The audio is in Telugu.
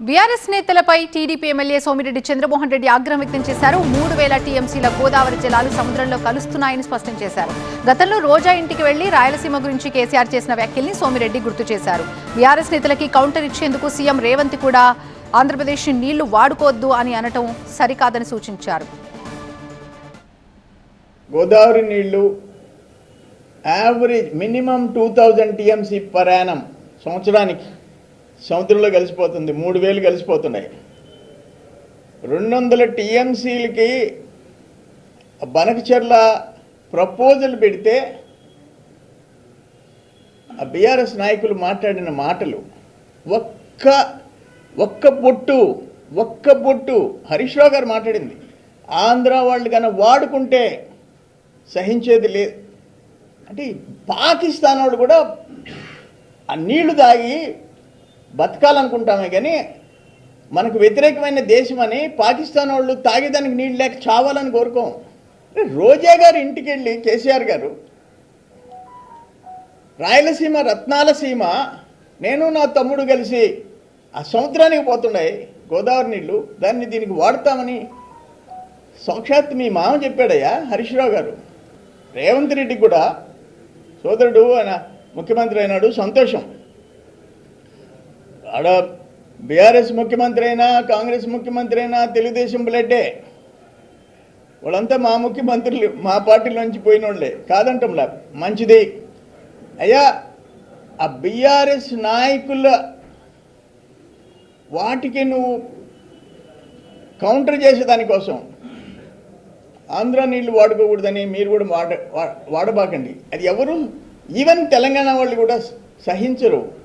బీఆర్ఎస్ నేతలపై టీడీపీ ఎమ్మెల్యే సోమిరెడ్డి చంద్రమోహన్ రెడ్డి ఆగ్రహం వ్యక్తం చేశారు. మూడు వేల టీఎంసీల గోదావరి జలాలు సముద్రంలో కలుస్తున్నాయని స్పష్టం చేశారు. గతంలో రోజా ఇంటికి వెళ్ళి రాయలసీమ గురించి కేసీఆర్ చేసిన వ్యాఖ్యల్ని సోమిరెడ్డి గుర్తు చేశారు. బీఆర్ఎస్ నేతలకి కౌంటర్ ఇచ్చేందుకు సీఎం రేవంత్ కూడా ఆంధ్రప్రదేశ్ నీళ్ళు వాడుకోవద్దు అని అనటం సరికాదని సూచించారు. గోదావరి నీళ్ళు average minimum two thousand TMC per annum సంవత్సరానికి సముద్రంలో కలిసిపోతుంది మూడు వేలు కలిసిపోతున్నాయి. రెండు వందల టీఎంసీలకి బనకచర్ల ప్రపోజల్ పెడితే ఆ బీఆర్ఎస్ నాయకులు మాట్లాడిన మాటలు ఒక్క ఒక్క పొట్టు ఒక్క పొట్టు హరీష్ రావు గారు మాట్లాడింది. ఆంధ్ర వాళ్ళు కన్నా వాడుకుంటే సహించేది లేదు అంటే పాకిస్తాన్ వాడు కూడా ఆ నీళ్ళు తాగి బతకాలనుకుంటామే కానీ మనకు వ్యతిరేకమైన దేశం అని పాకిస్తాన్ వాళ్ళు తాగేదానికి నీళ్ళు లేక చావాలని కోరుకోం. రోజా గారు ఇంటికి వెళ్ళి కేసీఆర్ గారు రాయలసీమ రత్నాల సీమ నేను నా తమ్ముడు కలిసి ఆ సముద్రానికి పోతున్నాయి గోదావరి నీళ్ళు దాన్ని దీనికి వాడతామని సాక్షాత్ మీ మామ చెప్పాడయ్యా హరీష్రావు గారు. రేవంత్ రెడ్డి కూడా సోదరుడు ఆయన ముఖ్యమంత్రి అయినాడు సంతోషం. ఆడ బీఆర్ఎస్ ముఖ్యమంత్రి అయినా కాంగ్రెస్ ముఖ్యమంత్రి అయినా తెలుగుదేశం బ్లడ్డే వాళ్ళంతా మా ముఖ్యమంత్రులు మా పార్టీలోంచి పోయిన వాళ్ళే కాదంటంలా మంచిది. అయ్యా ఆ బీఆర్ఎస్ నాయకుల వాటికి నువ్వు కౌంటర్ చేసేదానికోసం ఆంధ్ర నీళ్ళు వాడుకోకూడదని మీరు కూడా వాడ వా- వాడబాకండి. అది ఎవరు? ఈవెన్ తెలంగాణ వాళ్ళు కూడా సహించరు.